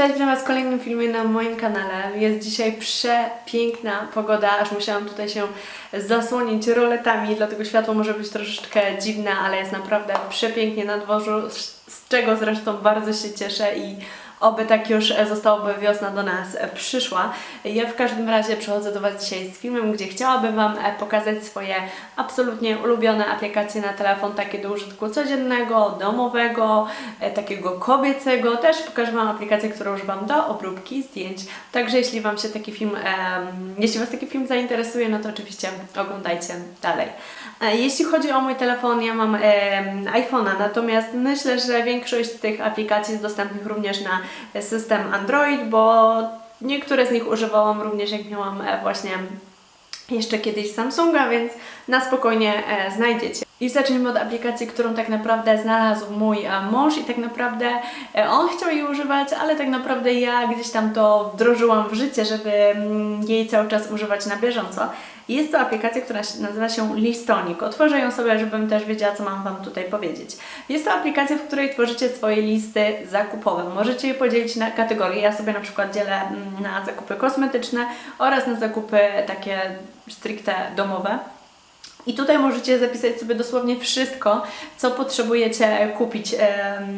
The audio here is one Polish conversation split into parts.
Cześć, witam Was w kolejnym filmie na moim kanale. Jest dzisiaj przepiękna pogoda, aż musiałam tutaj się zasłonić roletami, dlatego światło może być troszeczkę dziwne, ale jest naprawdę przepięknie na dworzu, z czego zresztą bardzo się cieszę i oby tak już e, zostałoby wiosna do nas e, przyszła. Ja w każdym razie przychodzę do Was dzisiaj z filmem, gdzie chciałabym Wam e, pokazać swoje absolutnie ulubione aplikacje na telefon, takie do użytku codziennego, domowego, takiego kobiecego. Też pokażę Wam aplikację, którą używam do obróbki zdjęć. Także jeśli Wam się taki film, jeśli Was taki film zainteresuje, no to oczywiście oglądajcie dalej. Jeśli chodzi o mój telefon, ja mam iPhone'a, natomiast myślę, że większość tych aplikacji jest dostępnych również na system Android, bo niektóre z nich używałam również jak miałam e, właśnie jeszcze kiedyś Samsunga, więc na spokojnie e, znajdziecie. I zacznijmy od aplikacji, którą tak naprawdę znalazł mój e, mąż i tak naprawdę on chciał jej używać, ale tak naprawdę ja gdzieś tam to wdrożyłam w życie, żeby mm, jej cały czas używać na bieżąco. Jest to aplikacja, która nazywa się Listonik. Otworzę ją sobie, żebym też wiedziała, co mam Wam tutaj powiedzieć. Jest to aplikacja, w której tworzycie swoje listy zakupowe. Możecie je podzielić na kategorie. Ja sobie na przykład dzielę mm, na zakupy kosmetyczne oraz na zakupy takie stricte domowe. I tutaj możecie zapisać sobie dosłownie wszystko, co potrzebujecie kupić,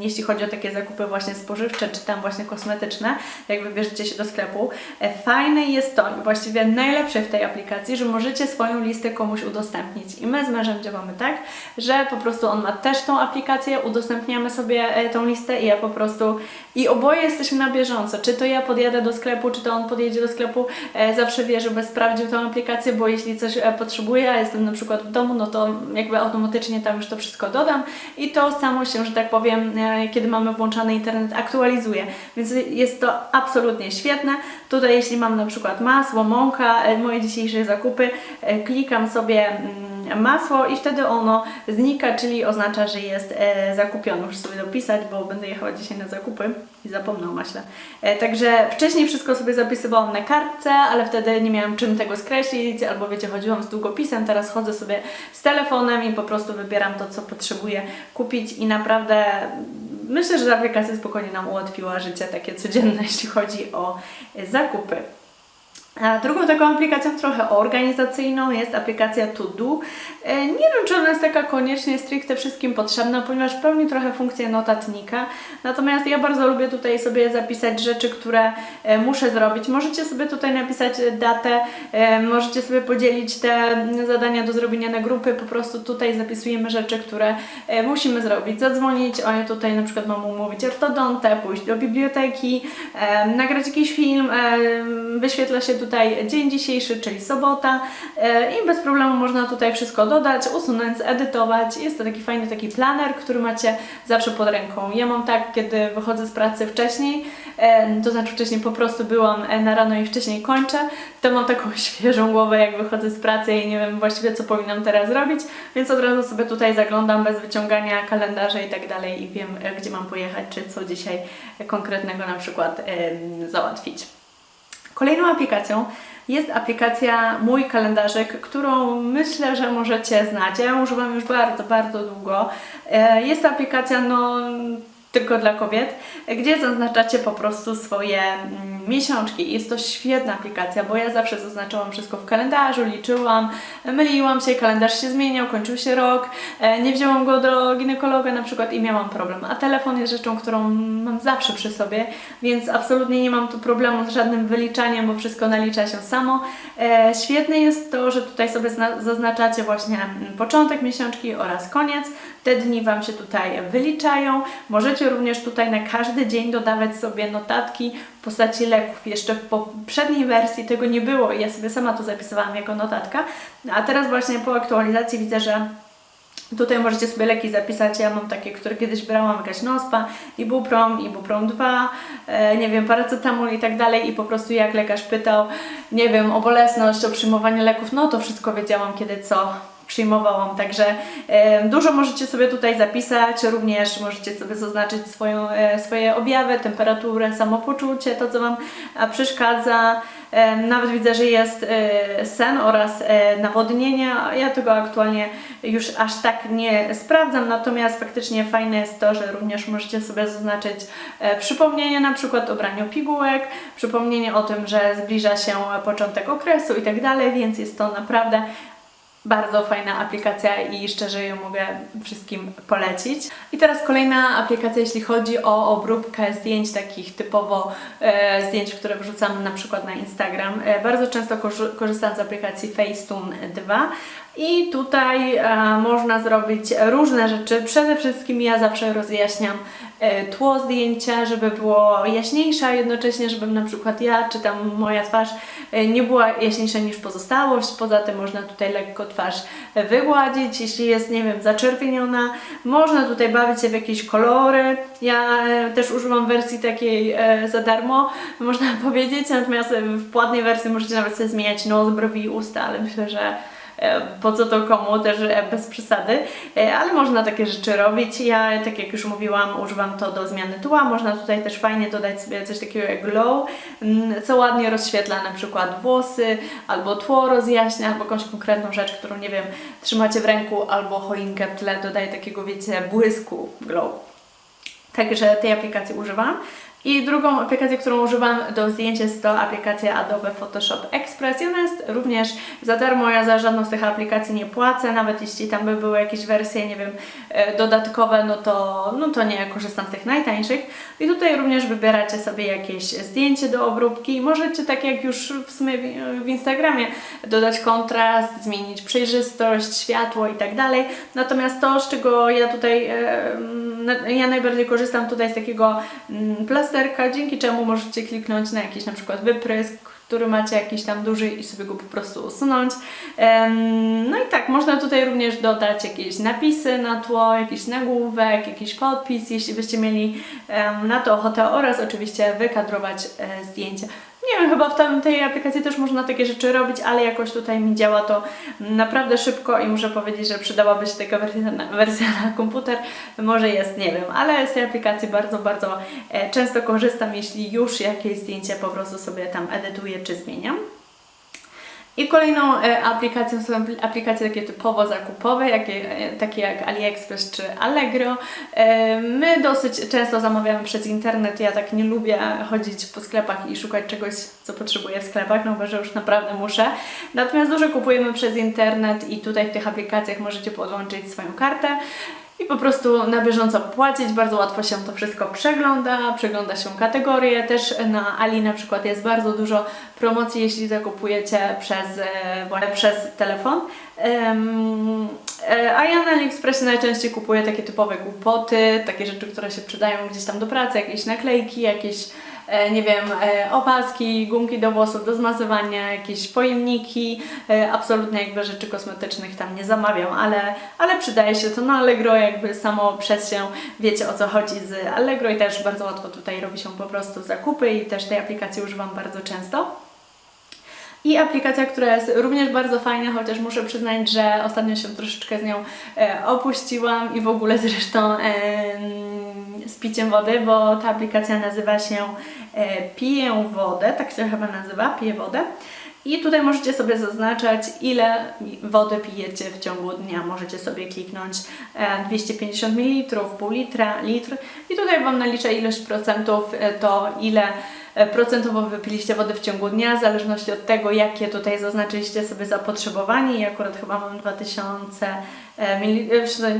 jeśli chodzi o takie zakupy właśnie spożywcze, czy tam właśnie kosmetyczne, jak wybierzecie się do sklepu. E, Fajne jest to, właściwie najlepsze w tej aplikacji, że możecie swoją listę komuś udostępnić. I my z mężem działamy tak, że po prostu on ma też tą aplikację, udostępniamy sobie e, tą listę i ja po prostu, i oboje jesteśmy na bieżąco. Czy to ja podjadę do sklepu, czy to on podjedzie do sklepu, e, zawsze wie, żeby sprawdził tą aplikację, bo jeśli coś e, potrzebuję, a jestem na przykład w domu, no to jakby automatycznie tam już to wszystko dodam i to samo się, że tak powiem, e, kiedy mamy włączany internet, aktualizuje. Więc jest to absolutnie świetne. Tutaj jeśli mam na przykład masło, mąka, e, moje dzisiejsze zakupy, e, klikam sobie mm, masło i wtedy ono znika, czyli oznacza, że jest e, zakupione. Muszę sobie dopisać, bo będę jechała dzisiaj na zakupy i zapomnę o maśle. E, także wcześniej wszystko sobie zapisywałam na kartce, ale wtedy nie miałam czym tego skreślić, albo wiecie, chodziłam z długopisem, teraz chodzę sobie z telefonem i po prostu wybieram to, co potrzebuję kupić i naprawdę myślę, że ta aplikacja spokojnie nam ułatwiła życie takie codzienne, jeśli chodzi o e, zakupy. A drugą taką aplikacją trochę organizacyjną jest aplikacja To Do. E, Nie wiem, czy ona jest taka koniecznie stricte wszystkim potrzebna, ponieważ pełni trochę funkcję notatnika. Natomiast ja bardzo lubię tutaj sobie zapisać rzeczy, które e, muszę zrobić. Możecie sobie tutaj napisać datę, e, możecie sobie podzielić te zadania do zrobienia na grupy. Po prostu tutaj zapisujemy rzeczy, które musimy zrobić. Zadzwonić, o ja tutaj na przykład mam umówić ortodontę, pójść do biblioteki, nagrać jakiś film, wyświetla się tutaj dzień dzisiejszy, czyli sobota e, i bez problemu można tutaj wszystko dodać, usunąć, edytować. Jest to taki fajny taki planer, który macie zawsze pod ręką. Ja mam tak, kiedy wychodzę z pracy wcześniej, e, to znaczy wcześniej po prostu byłam e, na rano i wcześniej kończę, to mam taką świeżą głowę, jak wychodzę z pracy i nie wiem właściwie co powinnam teraz zrobić, więc od razu sobie tutaj zaglądam bez wyciągania kalendarza i tak dalej i wiem, gdzie mam pojechać, czy co dzisiaj konkretnego na przykład załatwić. Kolejną aplikacją jest aplikacja Mój Kalendarzyk, którą myślę, że możecie znać. Ja ją używam już bardzo, bardzo długo. E, Jest to aplikacja no, tylko dla kobiet, gdzie zaznaczacie po prostu swoje mm, miesiączki. Jest to świetna aplikacja, bo ja zawsze zaznaczałam wszystko w kalendarzu, liczyłam, myliłam się, kalendarz się zmieniał, kończył się rok, e, nie wzięłam go do ginekologa na przykład i miałam problem. A telefon jest rzeczą, którą mam zawsze przy sobie, więc absolutnie nie mam tu problemu z żadnym wyliczaniem, bo wszystko nalicza się samo. E, świetne jest to, że tutaj sobie zna- zaznaczacie właśnie mm, początek miesiączki oraz koniec. Te dni Wam się tutaj wyliczają. Możecie również tutaj na każdy dzień dodawać sobie notatki postaci leków. Jeszcze w poprzedniej wersji tego nie było i ja sobie sama to zapisywałam jako notatka, a teraz właśnie po aktualizacji widzę, że Tutaj możecie sobie leki zapisać. Ja mam takie, które kiedyś brałam, jakaś nospa, ibuprom, ibuprom 2, e, nie wiem, paracetamol i tak dalej. I po prostu jak lekarz pytał, nie wiem, o bolesność, o przyjmowanie leków, no to wszystko wiedziałam, kiedy co przyjmowałam, także dużo możecie sobie tutaj zapisać, również możecie sobie zaznaczyć swoją, e, swoje objawy, temperaturę, samopoczucie, to co Wam przeszkadza. Nawet widzę, że jest e, sen oraz e, nawodnienie. Ja tego aktualnie już aż tak nie sprawdzam, natomiast faktycznie fajne jest to, że również możecie sobie zaznaczyć przypomnienie na przykład o braniu pigułek, przypomnienie o tym, że zbliża się początek okresu i tak dalej, więc jest to naprawdę bardzo fajna aplikacja i szczerze ją mogę wszystkim polecić. I teraz kolejna aplikacja, jeśli chodzi o obróbkę zdjęć takich typowo e, zdjęć, które wrzucam na przykład na Instagram. E, bardzo często korzy- korzystam z aplikacji Facetune 2 i tutaj e, można zrobić różne rzeczy. Przede wszystkim ja zawsze rozjaśniam e, tło zdjęcia, żeby było jaśniejsze, a jednocześnie, żeby na przykład ja czy tam moja twarz e, nie była jaśniejsza niż pozostałość. Poza tym można tutaj lekko twarz wygładzić, jeśli jest, nie wiem, zaczerwieniona. Można tutaj bawić się w jakieś kolory. Ja e, też używam wersji takiej e, za darmo, można powiedzieć, natomiast e, w płatnej wersji możecie nawet sobie zmieniać nos, brwi usta, ale myślę, że e, po co to komu, też e, bez przesady, E, ale można takie rzeczy robić. Ja, tak jak już mówiłam, używam to do zmiany tła. Można tutaj też fajnie dodać sobie coś takiego jak glow, mm, co ładnie rozświetla na przykład włosy, albo tło rozjaśnia, albo jakąś konkretną rzecz, którą, nie wiem, trzymacie w ręku, albo choinkę w tle, dodaje takiego, wiecie, błysku, glow. Także tej aplikacji używam. I drugą aplikację, którą używam do zdjęć jest to aplikacja Adobe Photoshop Express i ona jest również za darmo. Ja za żadną z tych aplikacji nie płacę, nawet jeśli tam by były jakieś wersje, nie wiem, e, dodatkowe, no to, no to nie korzystam z tych najtańszych. I tutaj również wybieracie sobie jakieś zdjęcie do obróbki. Możecie, tak jak już w sumie w- Instagramie, dodać kontrast, zmienić przejrzystość, światło i tak dalej. Natomiast to, z czego ja tutaj, e, ja najbardziej korzystam tutaj z takiego mm, dzięki czemu możecie kliknąć na jakiś na przykład wyprysk, który macie jakiś tam duży i sobie go po prostu usunąć. No i tak, można tutaj również dodać jakieś napisy na tło, jakiś nagłówek, jakiś podpis, jeśli byście mieli na to ochotę oraz oczywiście wykadrować e, zdjęcie. Nie wiem, chyba w tam, tej aplikacji też można takie rzeczy robić, ale jakoś tutaj mi działa to naprawdę szybko i muszę powiedzieć, że przydałaby się taka wersja na, wersja na komputer. Może jest, nie wiem, ale z tej aplikacji bardzo, bardzo e, często korzystam, jeśli już jakieś zdjęcie po prostu sobie tam edytuję czy zmieniam. I kolejną e, aplikacją są apl- aplikacje takie typowo zakupowe, e, takie jak AliExpress czy Allegro. E, My dosyć często zamawiamy przez internet. Ja tak nie lubię chodzić po sklepach i szukać czegoś, co potrzebuję w sklepach, no bo że już naprawdę muszę. Natomiast dużo kupujemy przez internet i tutaj w tych aplikacjach możecie podłączyć swoją kartę. I po prostu na bieżąco płacić, bardzo łatwo się to wszystko przegląda, przegląda się kategorie, też na Ali na przykład jest bardzo dużo promocji, jeśli zakupujecie przez, e, przez telefon. E, A ja na AliExpressie najczęściej kupuję takie typowe głupoty, takie rzeczy, które się przydają gdzieś tam do pracy, jakieś naklejki, jakieś nie wiem, e, opaski, gumki do włosów, do zmazywania, jakieś pojemniki, e, absolutnie jakby rzeczy kosmetycznych tam nie zamawiam, ale, ale przydaje się to na Allegro, jakby samo przez się wiecie o co chodzi z Allegro i też bardzo łatwo tutaj robi się po prostu zakupy i też tej aplikacji używam bardzo często. I aplikacja, która jest również bardzo fajna, chociaż muszę przyznać, że ostatnio się troszeczkę z nią e, opuściłam i w ogóle zresztą e, z piciem wody, bo ta aplikacja nazywa się e, Piję wodę, tak się chyba nazywa, Piję wodę. I tutaj możecie sobie zaznaczać, ile wody pijecie w ciągu dnia. Możecie sobie kliknąć e, 250 ml, pół litra, litr i tutaj Wam naliczę ilość procentów, e, to ile e, procentowo wypiliście wody w ciągu dnia, w zależności od tego, jakie tutaj zaznaczyliście sobie zapotrzebowanie. I akurat chyba mam 2000 e, mili, e,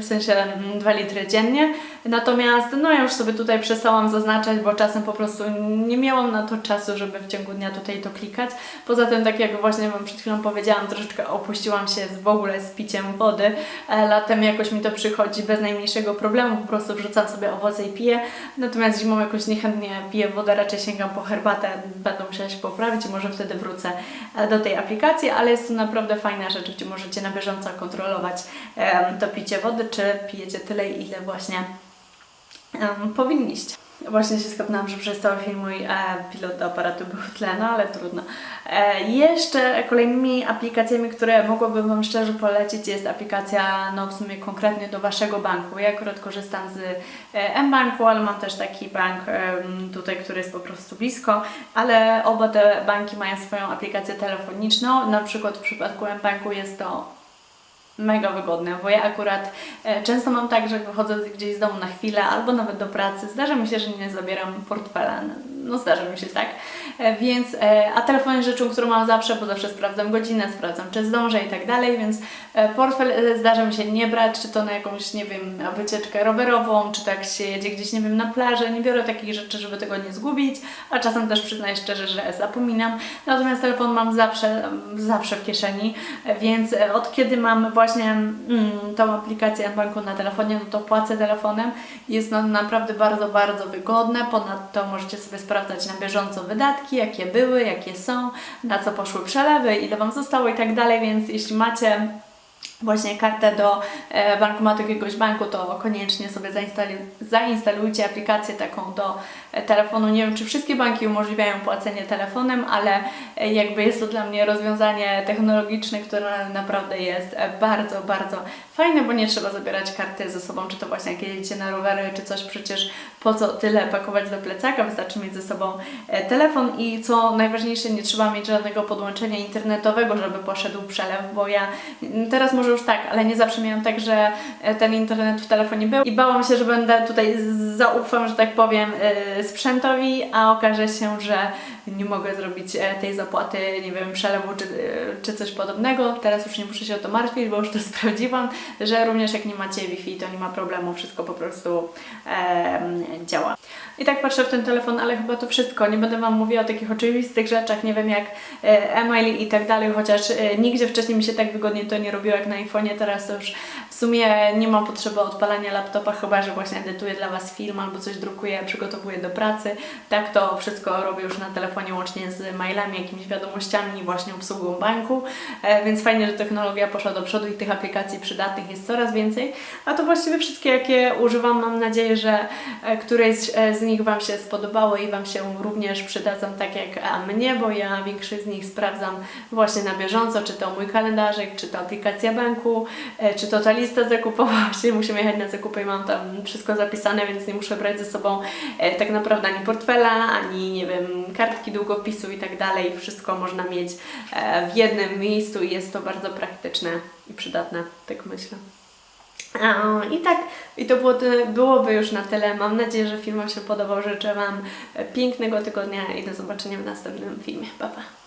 w sensie mm, 2 litry dziennie. Natomiast no ja już sobie tutaj przestałam zaznaczać, bo czasem po prostu nie miałam na to czasu, żeby w ciągu dnia tutaj to klikać. Poza tym, tak jak właśnie Wam przed chwilą powiedziałam, troszeczkę opuściłam się w ogóle z piciem wody. E, Latem jakoś mi to przychodzi bez najmniejszego problemu, po prostu wrzucam sobie owoce i piję. Natomiast zimą jakoś niechętnie piję wodę, raczej sięgam po herbatę, będę musiała się poprawić i może wtedy wrócę e, do tej aplikacji, ale jest to naprawdę fajna rzecz, gdzie możecie na bieżąco kontrolować to picie wody, czy pijecie tyle, ile właśnie powinniście. Właśnie się skapnęłam, że przez cały film mój e, pilot do aparatu był w tle, no ale trudno. E, jeszcze kolejnymi aplikacjami, które mogłabym Wam szczerze polecić jest aplikacja, no w sumie konkretnie do Waszego banku. Ja akurat korzystam z e, M-Banku, ale mam też taki bank em, tutaj, który jest po prostu blisko, ale oba te banki mają swoją aplikację telefoniczną. Na przykład w przypadku M-Banku jest to mega wygodne, bo ja akurat e, często mam tak, że wychodzę gdzieś z domu na chwilę albo nawet do pracy. Zdarza mi się, że nie zabieram portfela. No zdarza mi się tak. E, więc, e, a telefon jest rzeczą, którą mam zawsze, bo zawsze sprawdzam godzinę, sprawdzam czy zdążę i tak dalej, więc portfel zdarza mi się nie brać, czy to na jakąś, nie wiem, wycieczkę rowerową, czy tak się jedzie gdzieś, nie wiem, na plażę. Nie biorę takich rzeczy, żeby tego nie zgubić, a czasem też przyznaję szczerze, że zapominam. Natomiast telefon mam zawsze, zawsze w kieszeni, więc od kiedy mam właśnie mm, tą aplikację banku na telefonie, no to płacę telefonem. Jest no naprawdę bardzo, bardzo wygodne. Ponadto możecie sobie sprawdzać na bieżąco wydatki, jakie były, jakie są, na co poszły przelewy, ile Wam zostało i tak dalej, więc jeśli macie właśnie kartę do e, bankomatu jakiegoś banku, to koniecznie sobie zainstalujcie aplikację taką do telefonu. Nie wiem, czy wszystkie banki umożliwiają płacenie telefonem, ale e, jakby jest to dla mnie rozwiązanie technologiczne, które naprawdę jest e, bardzo, bardzo fajne, bo nie trzeba zabierać karty ze sobą, czy to właśnie jak jedziecie na rowery, czy coś, przecież po co tyle pakować do plecaka, wystarczy mieć ze sobą e, telefon i co najważniejsze, nie trzeba mieć żadnego podłączenia internetowego, żeby poszedł przelew, bo ja teraz może już tak, ale nie zawsze miałam tak, że ten internet w telefonie był i bałam się, że będę tutaj zaufam, że tak powiem, sprzętowi, a okaże się, że nie mogę zrobić e, tej zapłaty, nie wiem, przelewu czy, e, czy coś podobnego. Teraz już nie muszę się o to martwić, bo już to sprawdziłam, że również jak nie macie Wi-Fi, to nie ma problemu, wszystko po prostu em, działa. I tak patrzę w ten telefon, ale chyba to wszystko. Nie będę Wam mówiła o takich oczywistych rzeczach, nie wiem jak e, e-mail i tak dalej, chociaż e, nigdzie wcześniej mi się tak wygodnie to nie robiło jak na iPhone'ie, teraz już w sumie nie mam potrzeby odpalania laptopa, chyba że właśnie edytuję dla Was film albo coś drukuję, przygotowuję do pracy. Tak to wszystko robię już na telefonie łącznie z mailami, jakimiś wiadomościami właśnie obsługą banku, e, więc fajnie, że technologia poszła do przodu i tych aplikacji przydatnych jest coraz więcej. A to właściwie wszystkie, jakie używam, mam nadzieję, że e, któreś e, z nich Wam się spodobały i Wam się również przydadzą tak jak mnie, bo ja większość z nich sprawdzam właśnie na bieżąco, czy to mój kalendarzyk, czy to aplikacja banku, czy to ta lista zakupowa, właśnie musimy jechać na zakupy i mam tam wszystko zapisane, więc nie muszę brać ze sobą tak naprawdę ani portfela, ani nie wiem, kartki długopisu i tak dalej. Wszystko można mieć e, w jednym miejscu i jest to bardzo praktyczne i przydatne, tak myślę. I tak, i to było, byłoby już na tyle. Mam nadzieję, że film Wam się podobał. Życzę Wam e, pięknego tygodnia i do zobaczenia w następnym filmie. Pa, pa.